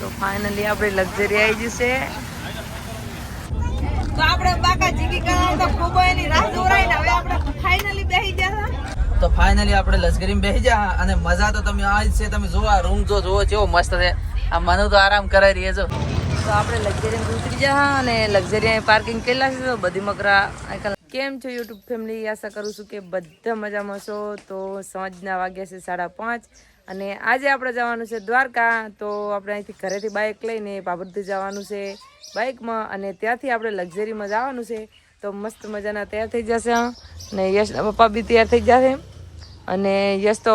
તો ફાઇનલી આપણે લક્ઝરી આવી જશે તો આપણે બાકા જીગી કરાવતા ખૂબ એની રાહ જોરાઈને હવે આપણે ફાઇનલી બેહી ગયા તો ફાઇનલી આપણે લશ્કરીમાં બેસી જા અને મજા તો તમે આ જ છે તમે જો આ રૂમ જો જોવો કેવો મસ્ત છે. આ મને તો આરામ કરાવી રહી છો. તો આપણે લક્ઝરીમાં ઉતરી જા અને લક્ઝરી પાર્કિંગ કરેલા છે તો બધી મકરા આજકાલ કેમ છો યુટ્યુબ ફેમિલી આશા કરું છું કે બધા મજામાં છો. તો સાંજના વાગ્યા છે સાડા પાંચ. અને આજે આપણે જવાનું છે દ્વારકા તો આપણે અહીંથી ઘરેથી બાઇક લઈને પાબરથી જવાનું છે બાઇકમાં અને ત્યાંથી આપણે લક્ઝરીમાં જવાનું છે. તો મસ્ત મજાના તૈયાર થઈ જશે અને યશના પપ્પા બી તૈયાર થઈ જશે. અને યશ તો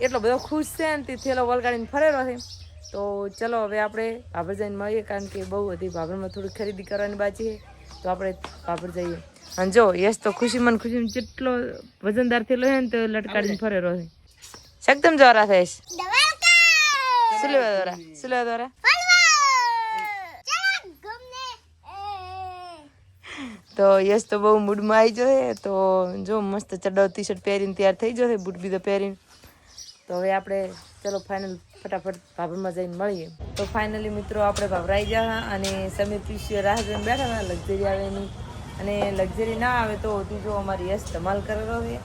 એટલો બધો ખુશ છે ને તે થેલો વલગાડીને ફરેલો છે. તો ચલો હવે આપણે ભાભર જઈને મળીએ કારણ કે બહુ બધી ભાભરમાં થોડી ખરીદી કરવાની બાકી છે. તો આપણે ભાભર જઈએ. અને જો યશ તો ખુશીમાં ખુશીમાં જેટલો વજનદાર થયેલો છે ને તો લટકાડીને ફરેલો છે. શકદમ જોરા થઈશ શું લેવા દ્વારા શું લેવા દ્વારા તો યસ તો બહુ મૂડમાં આવી જશે તો જો મસ્ત ચડો ટી શર્ટ પહેરીને તૈયાર થઈ જશે બૂટ બીજો પહેરીને તો હવે આપણે ચલો ફાઇનલ ફટાફટ ભાભરમાં જઈને મળીએ. તો ફાઇનલી મિત્રો આપણે ભાભરાઈ ગયા અને સમીર પીસીઓ રાહ જોઈને બેઠા હતા લક્ઝરી આવે એની અને લક્ઝરી ના આવે તો તીજો અમારી યસ ધમાલ કરેલો છે.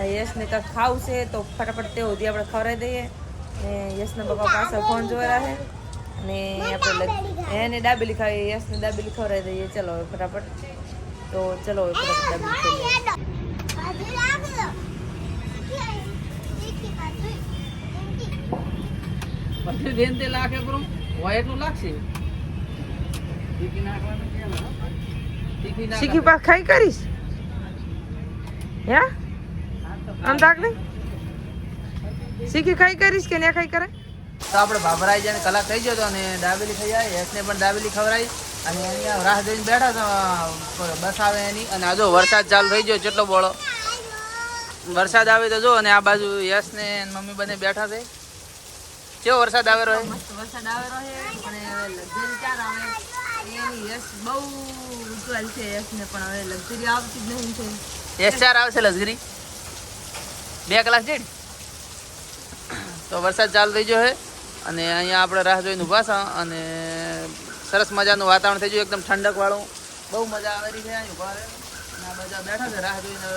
યશને કાંઈક ખાવું છે તો ફટાફટ તે સુધી આપણે ખવડાવી દઈએ. ને યશના પપ્પા પાસે ફોન જોયા છે. અને આપણે એને ડાબેલી ખાવી યશને ડાબેલી ખવડાવી દઈએ. ચલો હવે ફટાફટ. તો ચલો હવે ફટાફટ ડાબેલી ખાઈ પછી બેન તે લાગે કરું હોય એટલું લાગશે. શીખી પા ખાઈ કરીશ? હે? આમ તાક શીખી ખાઈ કરીશ કે ને ખાઈ કરે? તો આપણે ભાભરાઈ જાય કલાક થઈ ગયો તો અને દાબેલી થઈ જાય યશને પણ દાબેલી ખવડાવી અને અહીંયા રાહ જોઈને બેઠા તો બસ આવે એની. અને આ જો વરસાદ ચાલુ થઈ ગયો કેટલો બોળો. વરસાદ આવે તો જો અને આ બાજુ યશ ને મમ્મી બંને બેઠા છે. કેવો વરસાદ આવે રહ્યો? વરસાદ આવે રહ્યો અને લક્ઝરી ચાર આવે? યશ બહુ ઉજ્જવલ છે યશ ને પણ હવે લક્ઝરી આવતી જ નહીં છે. યશ ચાર આવશે લક્ઝરી? બે કલાક જેડ. તો વરસાદ ચાલુ થઈ ગયો છે અને અહીંયા આપણે રાહ જોઈને ઊભા છે અને સરસ મજાનું વાતાવરણ થઈ ગયું, એકદમ ઠંડક વાળું. બહુ મજા આવે રહી છે અહીં ઊભા રહે. આ બેઠા છે રાહ જોઈને.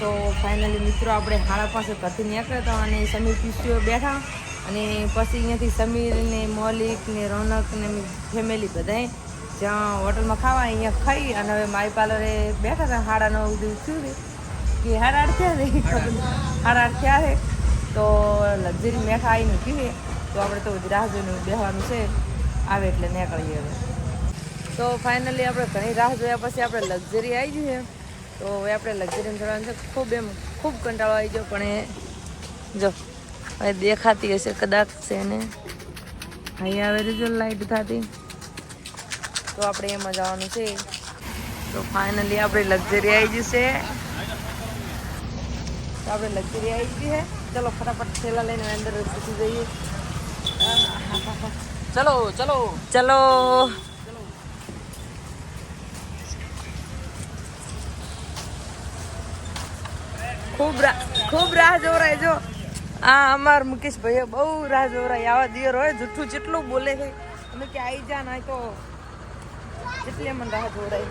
તો ફાઇનલી મિત્રો આપણે હાળા પાસે ઘરથી નીકળ્યા હતા અને સમીર પીસીઓ બેઠા. અને પછી અહીંયાથી સમીર ને મૌલિક ને રોનક ને ફેમિલી બધાય જ્યાં હોટલમાં ખાવા અહીંયા ખાઈ અને હવે માઈ પાર્લરે બેઠા હતા હાડાનો નવ સુધી થયું કે હાડા આઠ થયા છે આઠ. થયા છે તો લક્ઝરી મેઠા આવીને પીવે તો આપણે તો રાહ જોઈને બેસવાનું છે. આવે એટલે નીકળીએ હવે. તો ફાઇનલી આપણે ઘણી રાહ જોયા પછી આપણે લક્ઝરી આવી ગઈ છે. તો હવે આપણે લક્ઝરીમાં ચડવાનું છે. ખૂબ એમ ખૂબ કંટાળો આવી ગયો પણ એ જો હવે દેખાતી હશે કદાચ છે ને. અહીંયા આવે જો લાઈટ થતી. તો આપણે એમાં જવાનું છે. તો ફાઇનલી આપણે લક્ઝરી આવી જશે તો આપણે લક્ઝરી આવી ગઈ છે. ચલો ફટાફટ થેલા લઈને અંદર ઘૂસી જઈએ. ચલો ચલો. ચલો. ખૂબ રા ખૂબ રાહ જોવરાય જો. આ અમાર મુકેશ ભાઈએ બહુ રાહ જોવરાય. આવા દિયર હોય જૂઠું જેટલું બોલે છે. અમે કે આવી જા ના તો જેટલી અમને રાહ જોવરાય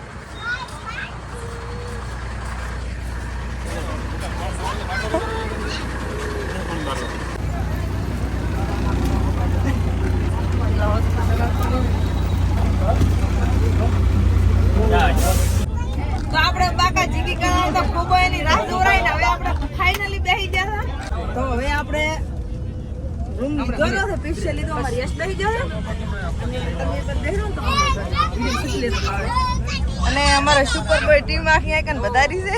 તો આપણે બાકા જીગી કરાવતા ખૂબ એની રાહ જોરાઈને હવે આપણે ફાઇનલી બેસી ગયા તો હવે આપણે રૂમ લીધો છે પીછે લીધો અમારી યશ ગયો અને તમે તો અમારા સુપર બોય ટીમ આખી આઈકન વધારી છે.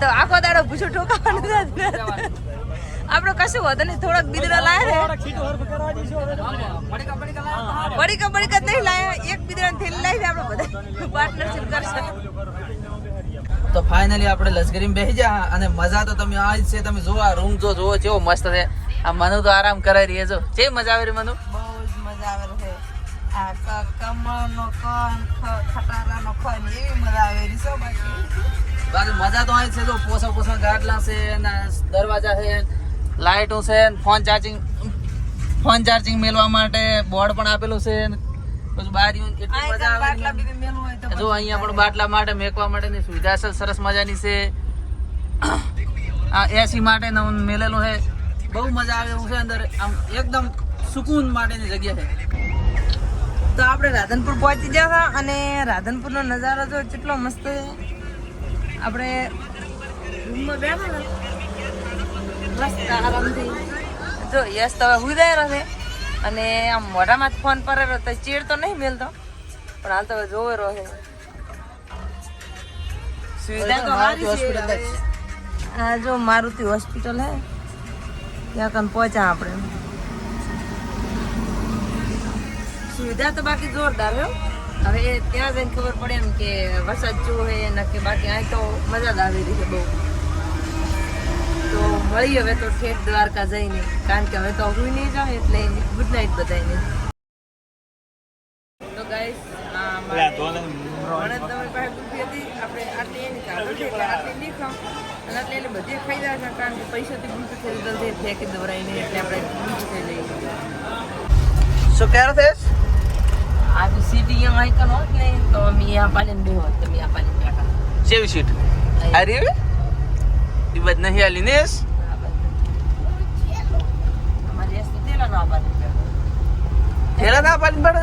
તો આખો દાડો ભૂસો ઠોકાવાનું. આપણો કશું હોત નહીં થોડોક બીદડા લાયા છે બડીકા બડીકા નહીં લાયા એક બીદડા થેલી લાવી આપણે બધા. પાર્ટનરશિપ કરશે. તો ફાઇનલી આપણે લશ્કરીમાં બેસી જા અને મજા તો તમે આ જ છે તમે જોવો આ રૂમ જો જોવો કેવો મસ્ત છે. આ મનુ તો આરામ કરાવી રહી છો જે. મજા આવે રહી મનુ? બહુ જ મજા આવે છે. આ કમળનો કન ખટારાનો ખન એવી મજા આવે શું બાકી. બાકી મજા તો અહીં છે જો. પોસા પોસા ગાટલા છે ને દરવાજા છે લાઇટો છે ફોન ચાર્જિંગ ફોન ચાર્જિંગ મેળવા માટે બોર્ડ પણ આપેલું છે પછી બારી એટલી મજા આવે તો જો અહીંયા પણ બાટલા માટે મેકવા માટેની સુવિધા છે સરસ મજાની છે. આ એસી માટે મેલેલું છે. બહુ મજા આવે એવું છે અંદર. આમ એકદમ સુકૂન માટેની જગ્યા છે. તો આપણે રાધનપુર પહોંચી ગયા અને રાધનપુરનો નજારો જો કેટલો મસ્ત આપણે રૂમમાં બેઠા મસ્ત આરામથી. જો યસ તો હુદાયરો છે. અને આમ મોઢામાં ફોન પરેલો તો ચીડ તો નહીં મેલતો. પણ હાલ તો જોવે રહો છે. સુવિધા તો સારી છે. આ જો મારુતિ હોસ્પિટલ હે. ત્યાં કન પહોંચ્યા આપણે. સુવિધા તો બાકી જોરદાર હે. હવે એ ત્યાં જઈને ખબર પડે એમ કે વરસાદ જો હે ને કે બાકી અહીં તો મજા જ આવી રહી છે બહુ. તો મળી હવે તો ઠેઠ દ્વારકા જઈને. કારણ કે હવે તો હુઈ નહીં જાઉં એટલે ગુડ નાઇટ બધાને તો ગાઈસ તમારી પાસે કુલ્ફી હતી. આપણે આટલી એની કાઢી છે એટલે આટલી નહીં ખાવ. અને આટલી એટલે બધી ખાઈ જાય છે કારણ કે પૈસાથી છે ફેંકી દવરાઈને એટલે આપણે શું કહેરો છે આજે સીટી અહીંયા આઈકન હોત ને તો અમે આ પાલીને બે હોત તમે આ બેઠા. સેવી સીટ? આ અમારી એસ તો તેલા ના પાલીને બેઠા હેરા ના પાલી બેઠો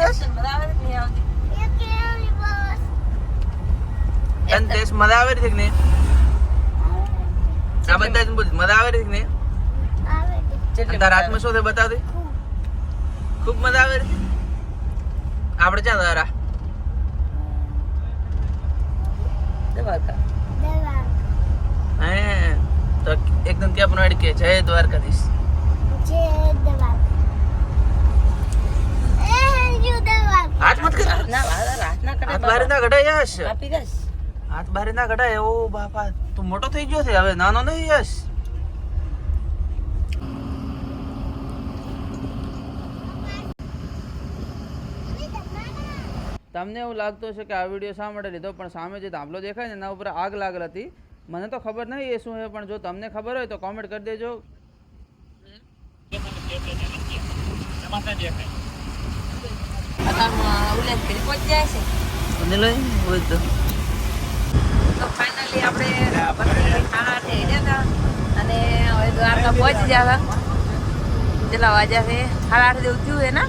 છે કે નહીં આ બધા જ બોલ મજા આવે છે કે નહીં તારા હાથમાં શું છે બતાવ દે ખૂબ મજા આવે છે આપણે ક્યાં તારા દ્વારકા હે તો એકદમ ત્યાં પણ કે જય દ્વારકાધીશ. હાથ મત કર હાથ બારે ના કઢાય યશ. હાથ બારે ના કઢાય. એવો બાપા તું મોટો થઈ ગયો છે. હવે નાનો નહીં યશ. તમને એવું લાગતું હશે કે આ વીડિયો શા માટે લીધો? પણ સામે જે ધાબલો દેખાય ને એના ઉપર આગ લાગેલ હતી. મને તો ખબર નહીં એ શું છે પણ જો તમને ખબર હોય તો કોમેન્ટ કરી દેજો. છે તો. તો ફાઇનલી આપણે સાડા આઠે હેડ્યા અને હવે દ્વારકા પહોંચી ગયા જેટલા વાગ્યા છે? સાડા આઠ જેવું થયું એના?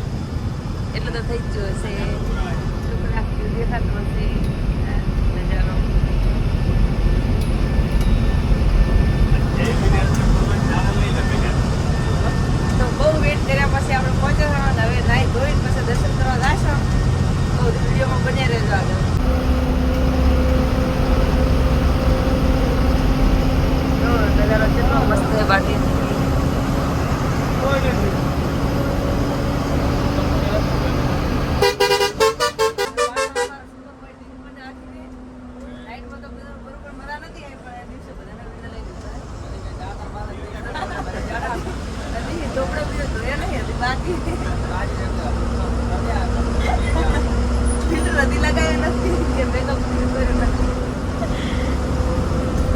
એટલું તો થઈ જ ગયું હશે એટલું કલાક જેવું દેખાતું હશે નજારો તો બહુ વેટ કર્યા પછી આપણે પહોંચ્યા હતા અને હવે નાહી ધોઈને પછી દર્શન કરવા જશો તો વિડીયોમાં બન્યા રહેજો આગળ જો નજારો કેટલો મસ્ત છે બાકી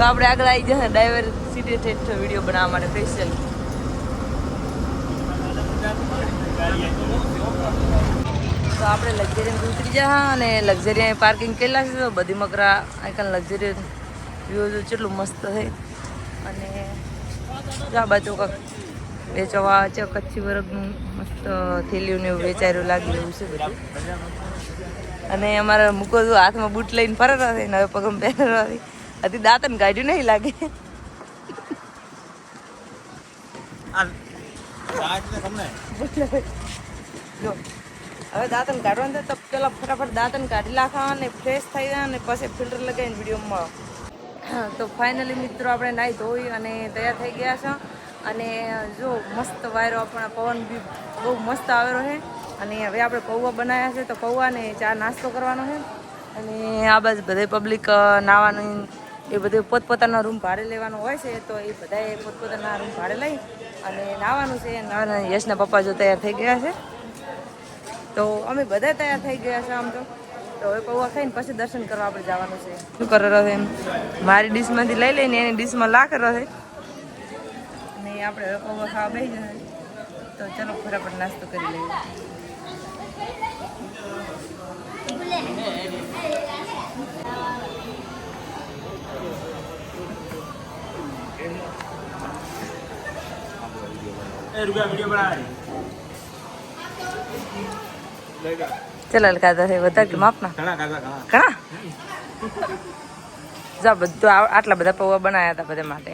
તો આપણે આગળ આવી જશે. ડાઈવર સીધે ઠેઠ વીડિયો બનાવવા માટે સ્પેશિયલ તો આપણે લક્ઝરી ઉતરી જા અને લક્ઝરી પાર્કિંગ કરેલા છે. તો બધી મકરા અહીં લક્ઝરી વ્યૂ કેટલું મસ્ત છે. અને આ બાજુ વેચવા છે. કચ્છી વર્ગનું મસ્ત થેલીઓને એવું વેચાયું લાગી રહ્યું છે બધું. અને અમારે મૂકો હાથમાં બૂટ લઈને ફરતા છે. ને હવે પગમ પહેરવાથી હજી દાંતન કાઢ્યું નહીં લાગે જો હવે દાંતન કાઢવાનું તો પેલા ફટાફટ દાંતન કાઢી નાખવા અને ફ્રેશ થઈ જાય અને પછી ફિલ્ટર લગાવીને વિડીયોમાં તો ફાઇનલી મિત્રો આપણે નાહી ધોઈ અને તૈયાર થઈ ગયા છે અને જો મસ્ત વાયરો આપણા પવન બી બહુ મસ્ત આવેલો છે અને હવે આપણે પૌવા બનાવ્યા છે તો પૌવાને ચા નાસ્તો કરવાનો છે અને આ બાજુ બધે પબ્લિક નાવાનું એ બધું પોતપોતાના રૂમ ભાડે લેવાનો હોય છે, તો એ બધાએ પોતપોતાના રૂમ ભાડે લઈ અને નાવાનું છે. નાવાના યશના પપ્પા જો તૈયાર થઈ ગયા છે. તો અમે બધા તૈયાર થઈ ગયા છે આમ તો. તો હવે પૌવા ખાઈને પછી દર્શન કરવા આપણે જવાનું છે. શું કરો રહ્યો એમ? મારી ડીશમાંથી લઈ લઈને એની ડીશમાં લા કરો છે અને આપણે હવે પૌવા ખાવા બેસી જાય તો ચલો ફટાફટ નાસ્તો કરી લઈએ. ચાલ હલકા છે વધારે કે માપના? ઘણા જા બધું આટલા બધા પૌવા બનાવ્યા હતા બધા માટે.